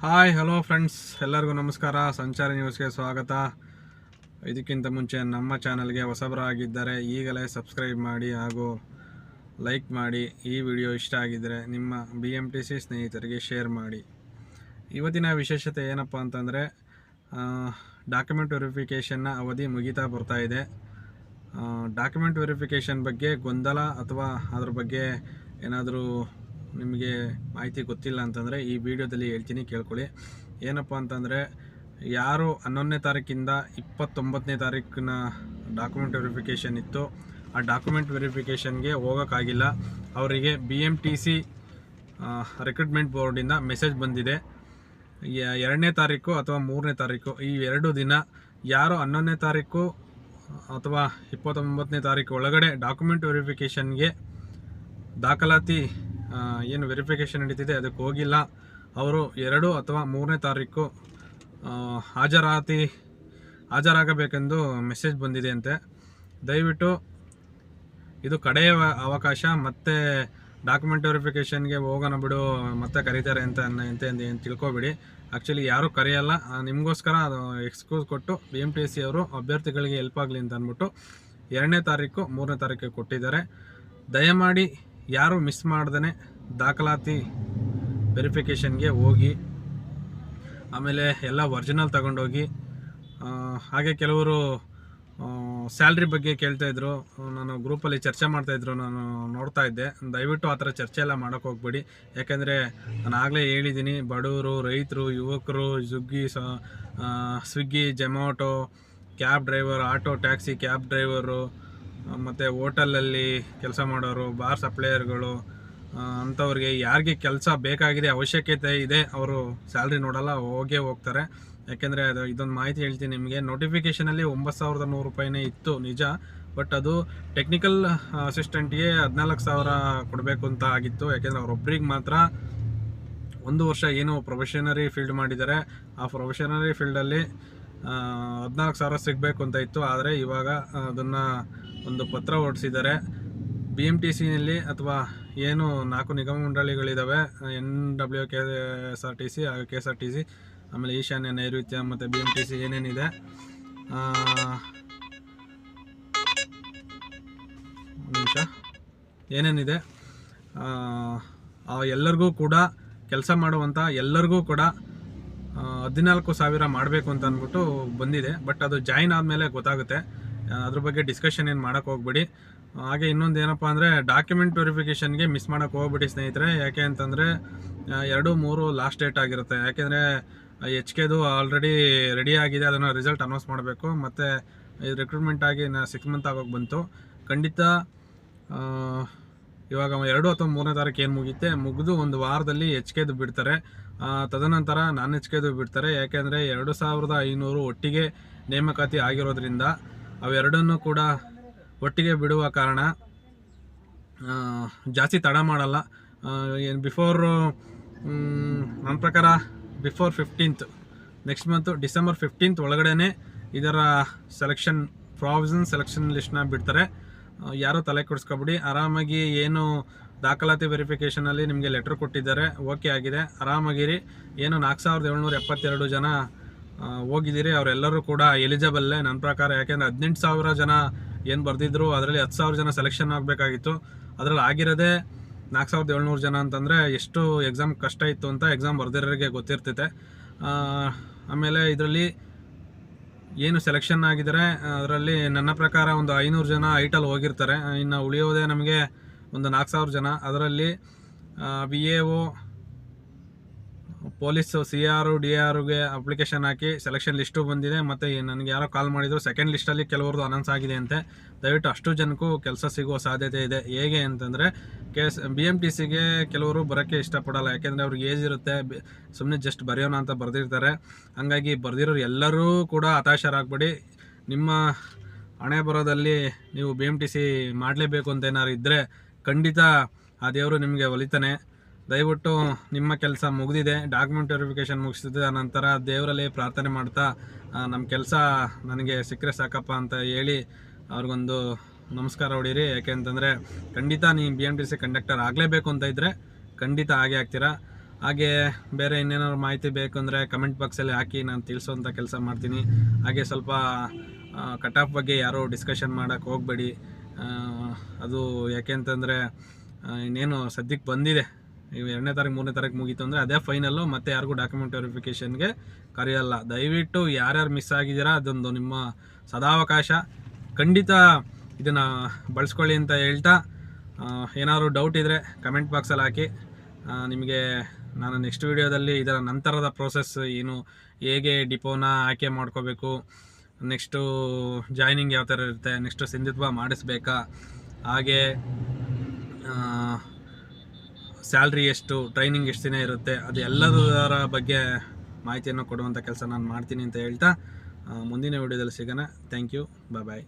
Hi hello friends ಎಲ್ಲರಿಗೂ ನಮಸ್ಕಾರ. ಸಂಚಾರಿ ನ್ಯೂಸ್ಗೆ ಸ್ವಾಗತ. ಇದಕ್ಕಿಂತ ಮುಂಚೆ ನಮ್ಮ ಚಾನಲ್ಗೆ ಹೊಸಬರಾಗಿದ್ದರೆ ಈಗಲೇ ಸಬ್ಸ್ಕ್ರೈಬ್ ಮಾಡಿ ಹಾಗೂ ಲೈಕ್ ಮಾಡಿ. ಈ ವಿಡಿಯೋ ಇಷ್ಟ ಆಗಿದ್ದರೆ ನಿಮ್ಮ ಬಿ ಎಂ ಟಿ ಸಿ ಸ್ನೇಹಿತರಿಗೆ ಶೇರ್ ಮಾಡಿ. ಇವತ್ತಿನ ವಿಶೇಷತೆ ಏನಪ್ಪ ಅಂತಂದರೆ ಡಾಕ್ಯುಮೆಂಟ್ ವೆರಿಫಿಕೇಷನ್ನ ಅವಧಿ ಮುಗಿತಾ ಬರ್ತಾ ಇದೆ. ಡಾಕ್ಯುಮೆಂಟ್ ವೆರಿಫಿಕೇಷನ್ ಬಗ್ಗೆ ಗೊಂದಲ ಅಥವಾ ಅದ್ರ ಬಗ್ಗೆ ಏನಾದರೂ ನಿಮಗೆ ಮಾಹಿತಿ ಗೊತ್ತಿಲ್ಲ ಅಂತಂದರೆ ಈ ವಿಡಿಯೋದಲ್ಲಿ ಹೇಳ್ತೀನಿ, ಕೇಳ್ಕೊಳ್ಳಿ. ಏನಪ್ಪ ಅಂತಂದರೆ, ಯಾರು ಹನ್ನೊಂದನೇ ತಾರೀಕಿಂದ ಇಪ್ಪತ್ತೊಂಬತ್ತನೇ ತಾರೀಕಿನ ಡಾಕ್ಯುಮೆಂಟ್ ವೆರಿಫಿಕೇಷನ್ ಇತ್ತು, ಆ ಡಾಕ್ಯುಮೆಂಟ್ ವೆರಿಫಿಕೇಷನ್ಗೆ ಹೋಗೋಕ್ಕಾಗಿಲ್ಲ. ಅವರಿಗೆ B M T C recruitment ಬೋರ್ಡಿಂದ message ಬಂದಿದೆ. ಎರಡನೇ ತಾರೀಕು ಅಥವಾ ಮೂರನೇ ತಾರೀಕು, ಈ ಎರಡು ದಿನ ಯಾರು ಹನ್ನೊಂದನೇ ತಾರೀಕು ಅಥವಾ ಇಪ್ಪತ್ತೊಂಬತ್ತನೇ ತಾರೀಕು ಒಳಗಡೆ ಡಾಕ್ಯುಮೆಂಟ್ ವೆರಿಫಿಕೇಷನ್ಗೆ ದಾಖಲಾತಿ ಏನು ವೆರಿಫಿಕೇಷನ್ ನಡೀತಿದೆ, ಅದಕ್ಕೆ ಹೋಗಿಲ್ಲ. ಅವರು ಎರಡು ಅಥವಾ ಮೂರನೇ ತಾರೀಕು ಹಾಜರಾತಿ, ಹಾಜರಾಗಬೇಕೆಂದು ಮೆಸೇಜ್ ಬಂದಿದೆ ಅಂತೆ ದಯವಿಟ್ಟು ಇದು ಕಡೆಯ ಅವಕಾಶ, ಮತ್ತೆ ಡಾಕ್ಯುಮೆಂಟ್ ವೆರಿಫಿಕೇಷನ್ಗೆ ಹೋಗೋಣ ಬಿಡು, ಮತ್ತೆ ಕರೀತಾರೆ ಅಂತ ಅಂತ ಏನು ತಿಳ್ಕೊಬೇಡಿ. ಆ್ಯಕ್ಚುಲಿ ಯಾರೂ ಕರೆಯಲ್ಲ ನಿಮಗೋಸ್ಕರ ಅದು ಎಕ್ಸ್ಕ್ಯೂಸ್ ಕೊಟ್ಟು ಬಿ ಎಂ ಟಿ ಸಿ ಅವರು ಅಭ್ಯರ್ಥಿಗಳಿಗೆ ಹೆಲ್ಪ್ ಆಗಲಿ ಅಂತ ಅಂದ್ಬಿಟ್ಟು ಎರಡನೇ ತಾರೀಕು, ಮೂರನೇ ತಾರೀಕು ಕೊಟ್ಟಿದ್ದಾರೆ. ದಯಮಾಡಿ ಯಾರು ಮಿಸ್ ಮಾಡ್ದೇ ದಾಖಲಾತಿ ವೆರಿಫಿಕೇಷನ್ಗೆ ಹೋಗಿ, ಆಮೇಲೆ ಎಲ್ಲ ಒರಿಜಿನಲ್ ತಗೊಂಡೋಗಿ ಹಾಗೆ ಕೆಲವರು ಸ್ಯಾಲ್ರಿ ಬಗ್ಗೆ ಕೇಳ್ತಾಯಿದ್ರು ನಾನು ಗ್ರೂಪಲ್ಲಿ ಚರ್ಚೆ ಮಾಡ್ತಾಯಿದ್ರು ನಾನು ನೋಡ್ತಾ ಇದ್ದೆ. ದಯವಿಟ್ಟು ಆ ಥರ ಚರ್ಚೆ ಎಲ್ಲ ಮಾಡೋಕ್ಕೆ ಹೋಗ್ಬೇಡಿ. ಯಾಕೆಂದರೆ ನಾನು ಆಗಲೇ ಹೇಳಿದ್ದೀನಿ, ಬಡವರು, ರೈತರು, ಯುವಕರು ಜುಗ್ಗಿ Swiggy Zomato cab driver auto taxi cab driver ಮತ್ತು ಹೋಟೆಲಲ್ಲಿ ಕೆಲಸ ಮಾಡೋರು ಬಾರ್ ಸಪ್ಲೈಯರ್ಗಳು ಅಂಥವ್ರಿಗೆ ಯಾರಿಗೆ ಕೆಲಸ ಬೇಕಾಗಿದೆ ಅವಶ್ಯಕತೆ ಇದೆ, ಅವರು ಸ್ಯಾಲ್ರಿ ನೋಡಲ್ಲ, ಹೋಗೇ ಹೋಗ್ತಾರೆ. ಯಾಕೆಂದರೆ ಅದು, ಇದೊಂದು ಮಾಹಿತಿ ಹೇಳ್ತೀನಿ ನಿಮಗೆ. ನೋಟಿಫಿಕೇಷನಲ್ಲಿ ಒಂಬತ್ತು ಸಾವಿರದ ನೂರು ರೂಪಾಯಿನೇ ಇತ್ತು, ನಿಜ. ಬಟ್ ಅದು ಟೆಕ್ನಿಕಲ್ ಅಸಿಸ್ಟೆಂಟ್ಗೆ ಹದಿನಾಲ್ಕು ಸಾವಿರ ಕೊಡಬೇಕು ಅಂತ ಆಗಿತ್ತು. ಯಾಕೆಂದರೆ ಅವರೊಬ್ಬರಿಗೆ ಮಾತ್ರ ಒಂದು ವರ್ಷ ಏನು ಪ್ರೊಫೆಷನರಿ ಫೀಲ್ಡ್ ಮಾಡಿದ್ದಾರೆ. ಆ ಪ್ರೊಫೆಷನರಿ ಫೀಲ್ಡಲ್ಲಿ ಹದಿನಾಲ್ಕು ಸಾವಿರ ಸಿಗಬೇಕು ಅಂತ ಇತ್ತು. ಆದರೆ ಇವಾಗ ಅದನ್ನು ಒಂದು ಪತ್ರ ಹೊರಡಿಸಿದ್ದಾರೆ ಬಿ ಎಂ ಟಿ ಸಿನಲ್ಲಿ ಅಥವಾ ಏನು ನಾಲ್ಕು ನಿಗಮ ಮಂಡಳಿಗಳಿದ್ದಾವೆ N W K S R T C ಹಾಗೂ K S R T C ಆಮೇಲೆ ಈಶಾನ್ಯ ನೈಋತ್ಯ ಮತ್ತು ಬಿ ಎಂ ಟಿ ಸಿ ಏನೇನಿದೆ? ನಿಮಿಷ ಏನೇನಿದೆ ಎಲ್ಲರಿಗೂ ಕೂಡ ಕೆಲಸ ಮಾಡುವಂಥ ಎಲ್ಲರಿಗೂ ಕೂಡ ಹದಿನಾಲ್ಕು ಸಾವಿರ ಮಾಡಬೇಕು ಅಂತ ಅಂದ್ಬಿಟ್ಟು ಬಂದಿದೆ. ಬಟ್ ಅದು ಜಾಯಿನ್ ಆದಮೇಲೆ ಗೊತ್ತಾಗುತ್ತೆ. ಅದ್ರ ಬಗ್ಗೆ ಡಿಸ್ಕಷನ್ ಏನು ಮಾಡೋಕ್ಕೆ ಹೋಗ್ಬೇಡಿ. ಹಾಗೆ ಇನ್ನೊಂದು ಏನಪ್ಪ ಅಂದರೆ ಡಾಕ್ಯುಮೆಂಟ್ ವೆರಿಫಿಕೇಷನ್ಗೆ ಮಿಸ್ ಮಾಡೋಕ್ಕೆ ಹೋಗ್ಬೇಡಿ ಸ್ನೇಹಿತರೆ. ಯಾಕೆ ಅಂತಂದರೆ ಎರಡು, ಮೂರು ಲಾಸ್ಟ್ ಡೇಟ್ ಆಗಿರುತ್ತೆ. ಯಾಕೆಂದರೆ ಎಚ್ ಕೆದು ಆಲ್ರೆಡಿ ರೆಡಿ ಆಗಿದೆ, ಅದನ್ನು ರಿಸಲ್ಟ್ ಅನೌನ್ಸ್ ಮಾಡಬೇಕು. ಮತ್ತು ರಿಕ್ರೂಟ್ಮೆಂಟ್ ಆಗಿ ಸಿಕ್ಸ್ ಮಂತ್ ಆಗೋಗಿ ಬಂತು. ಖಂಡಿತ ಇವಾಗ ಎರಡು ಅಥವಾ ಮೂರನೇ ತಾರೀಕು ಏನು ಮುಗಿಯುತ್ತೆ? ಮುಗಿದು ಒಂದು ವಾರದಲ್ಲಿ ಎಚ್ ಕೆದು ಬಿಡ್ತಾರೆ. ತದನಂತರ ನಾನ್ ಎಚ್ ಕೆದು ಬಿಡ್ತಾರೆ. ಯಾಕೆಂದರೆ, ಎರಡು ಸಾವಿರದ ಐನೂರು ಒಟ್ಟಿಗೆ ನೇಮಕಾತಿ ಆಗಿರೋದ್ರಿಂದ ಅವೆರಡನ್ನೂ ಕೂಡ ಒಟ್ಟಿಗೆ ಬಿಡುವ ಕಾರಣ ಜಾಸ್ತಿ ತಡ ಮಾಡಲ್ಲ. ಏನು ಬಿಫೋರ್ ನನ್ನ ಪ್ರಕಾರ before fifteenth next month December fifteenth ಒಳಗಡೆ ಇದರ ಸೆಲೆಕ್ಷನ್ ಪ್ರಾವಿಷನ್ ಸೆಲೆಕ್ಷನ್ ಲಿಸ್ಟ್ನ ಬಿಡ್ತಾರೆ. ಯಾರೋ ತಲೆ ಕೊಡಿಸ್ಕೊಬಿಡಿ. ಆರಾಮಾಗಿ ಏನು ದಾಖಲಾತಿ ವೆರಿಫಿಕೇಷನಲ್ಲಿ ನಿಮಗೆ ಲೆಟ್ರ್ ಕೊಟ್ಟಿದ್ದಾರೆ ಓಕೆ ಆಗಿದೆ. ಆರಾಮಾಗಿರಿ. ಏನು ನಾಲ್ಕು ಸಾವಿರದ ಏಳ್ನೂರ ಎಪ್ಪತ್ತೆರಡು ಜನ ಹೋಗಿದ್ದೀರಿ, ಅವರೆಲ್ಲರೂ ಕೂಡ ಎಲಿಜಿಬಲ್ಲೇ ನನ್ನ ಪ್ರಕಾರ ಯಾಕೆಂದರೆ ಹದಿನೆಂಟು ಸಾವಿರ ಜನ ಏನು ಬರೆದಿದ್ರು, ಅದರಲ್ಲಿ ಹತ್ತು ಸಾವಿರ ಜನ ಸೆಲೆಕ್ಷನ್ ಆಗಬೇಕಾಗಿತ್ತು. ಅದರಲ್ಲಿ ಆಗಿರೋದೇ ನಾಲ್ಕು ಸಾವಿರದ ಏಳ್ನೂರು ಜನ ಅಂತಂದರೆ ಎಷ್ಟು ಎಕ್ಸಾಮ್ ಕಷ್ಟ ಇತ್ತು ಅಂತ ಎಕ್ಸಾಮ್ ಬರೆದಿರೋರಿಗೆ ಗೊತ್ತಿರ್ತೈತೆ ಆಮೇಲೆ ಇದರಲ್ಲಿ ಏನು ಸೆಲೆಕ್ಷನ್ ಆಗಿದ್ದಾರೆ ಅದರಲ್ಲಿ ನನ್ನ ಪ್ರಕಾರ ಒಂದು ಐನೂರು ಜನ ಐಟಲ್ಲಿ ಹೋಗಿರ್ತಾರೆ. ಇನ್ನು ಉಳಿಯೋದೇ ನಮಗೆ ಒಂದು ನಾಲ್ಕು ಸಾವಿರ ಜನ. ಅದರಲ್ಲಿ B A O police, C R D ಆರ್ಗೆ application ಹಾಕಿ ಸೆಲೆಕ್ಷನ್ ಲಿಸ್ಟು ಬಂದಿದೆ. ಮತ್ತು ನನಗೆ ಯಾರೋ ಕಾಲ್ ಮಾಡಿದ್ರು ಸೆಕೆಂಡ್ ಲಿಸ್ಟಲ್ಲಿ ಕೆಲವ್ರದ್ದು ಅನೌನ್ಸ್ ಆಗಿದೆ ಅಂತೆ. ದಯವಿಟ್ಟು ಅಷ್ಟು ಜನಕ್ಕೂ ಕೆಲಸ ಸಿಗುವ ಸಾಧ್ಯತೆ ಇದೆ. ಹೇಗೆ ಅಂತಂದರೆ K S B M T ಸಿಗೆ ಕೆಲವರು ಬರೋಕ್ಕೆ ಇಷ್ಟಪಡಲ್ಲ. ಯಾಕೆಂದರೆ ಅವ್ರಿಗೆ ಏಜ್ ಇರುತ್ತೆ. ಸುಮ್ಮನೆ ಜಸ್ಟ್ ಬರೆಯೋಣ ಅಂತ ಬರೆದಿರ್ತಾರೆ. ಹಂಗಾಗಿ ಬರೆದಿರೋರು ಎಲ್ಲರೂ ಕೂಡ ಹತಾಶರಾಗಬೇಡಿ. ನಿಮ್ಮ ಹಣೆ ಬರೋದಲ್ಲಿ ನೀವು ಬಿ ಎಂ ಟಿ ಸಿ ಮಾಡಲೇಬೇಕು ಅಂತ ಏನಾದ್ರು ಇದ್ದರೆ ಖಂಡಿತ ಆ ದೇವರು ನಿಮಗೆ ಒಲಿತಾನೆ. ದಯವಿಟ್ಟು ನಿಮ್ಮ ಕೆಲಸ ಮುಗಿದಿದೆ ಡಾಕ್ಯುಮೆಂಟ್ ವೆರಿಫಿಕೇಷನ್ ಮುಗಿಸಿದ ನಂತರ ದೇವರಲ್ಲಿ ಪ್ರಾರ್ಥನೆ ಮಾಡ್ತಾ ನಮ್ಮ ಕೆಲಸ ನನಗೆ ಸಿಕ್ಕರೆ ಸಾಕಪ್ಪ ಅಂತ ಹೇಳಿ ಅವ್ರಿಗೊಂದು ನಮಸ್ಕಾರ ಹೊಡೀರಿ. ಯಾಕೆ ಅಂತಂದರೆ, ಖಂಡಿತ ನೀವು B M T C conductor ಆಗಲೇಬೇಕು ಅಂತ ಇದ್ದರೆ ಖಂಡಿತ ಹಾಗೆ ಆಗ್ತೀರಾ? ಹಾಗೆ ಬೇರೆ ಇನ್ನೇನಾದ್ರು ಮಾಹಿತಿ ಬೇಕು ಅಂದರೆ ಕಮೆಂಟ್ ಬಾಕ್ಸಲ್ಲಿ ಹಾಕಿ ನಾನು ತಿಳಿಸೋವಂಥ ಕೆಲಸ ಮಾಡ್ತೀನಿ. ಹಾಗೆ ಸ್ವಲ್ಪ ಕಟ್ ಆಫ್ ಬಗ್ಗೆ ಯಾರೂ ಡಿಸ್ಕಷನ್ ಮಾಡೋಕ್ಕೆ ಹೋಗಬೇಡಿ. ಅದು ಯಾಕೆ ಅಂತಂದರೆ ಇನ್ನೇನು ಸದ್ಯಕ್ಕೆ ಬಂದಿದೆ. ಇವು ಎರಡನೇ ತಾರೀಕು, ಮೂರನೇ ತಾರೀಕು ಮುಗೀತು ಅಂದರೆ ಅದೇ ಫೈನಲ್ಲು ಮತ್ತೆ ಯಾರಿಗೂ ಡಾಕ್ಯುಮೆಂಟ್ ವೆರಿಫಿಕೇಷನ್ಗೆ ಕರೆಯಲ್ಲ. ದಯವಿಟ್ಟು ಯಾರ್ಯಾರು ಮಿಸ್ ಆಗಿದ್ದೀರಾ ಅದೊಂದು ನಿಮ್ಮ ಸದಾವಕಾಶ. ಖಂಡಿತ ಇದನ್ನು ಬಳಸ್ಕೊಳ್ಳಿ ಅಂತ ಹೇಳ್ತಾ ಏನಾದರೂ ಡೌಟ್ ಇದ್ದರೆ ಕಮೆಂಟ್ ಬಾಕ್ಸಲ್ಲಿ ಹಾಕಿ. ನಿಮಗೆ ನಾನು ನೆಕ್ಸ್ಟ್ ವಿಡಿಯೋದಲ್ಲಿ ಇದರ ನಂತರದ ಪ್ರೋಸೆಸ್ ಏನು, ಹೇಗೆ ಡಿಪೋನ ಆಯ್ಕೆ ಮಾಡ್ಕೋಬೇಕು ನೆಕ್ಸ್ಟು ಜಾಯ್ನಿಂಗ್ ಯಾವ ಥರ ಇರುತ್ತೆ ನೆಕ್ಸ್ಟು ಸಿಂಧುತ್ವ ಮಾಡಿಸ್ಬೇಕಾ, ಹಾಗೆ ಸ್ಯಾಲ್ರಿ ಎಷ್ಟು, ಟ್ರೈನಿಂಗ್ ಎಷ್ಟು ದಿನ ಇರುತ್ತೆ, ಅದು ಎಲ್ಲದರ ಬಗ್ಗೆ ಮಾಹಿತಿಯನ್ನು ಕೊಡುವಂಥ ಕೆಲಸ ನಾನು ಮಾಡ್ತೀನಿ ಅಂತ ಹೇಳ್ತಾ ಮುಂದಿನ ವಿಡಿಯೋದಲ್ಲಿ ಸಿಗೋಣ. Thank you bye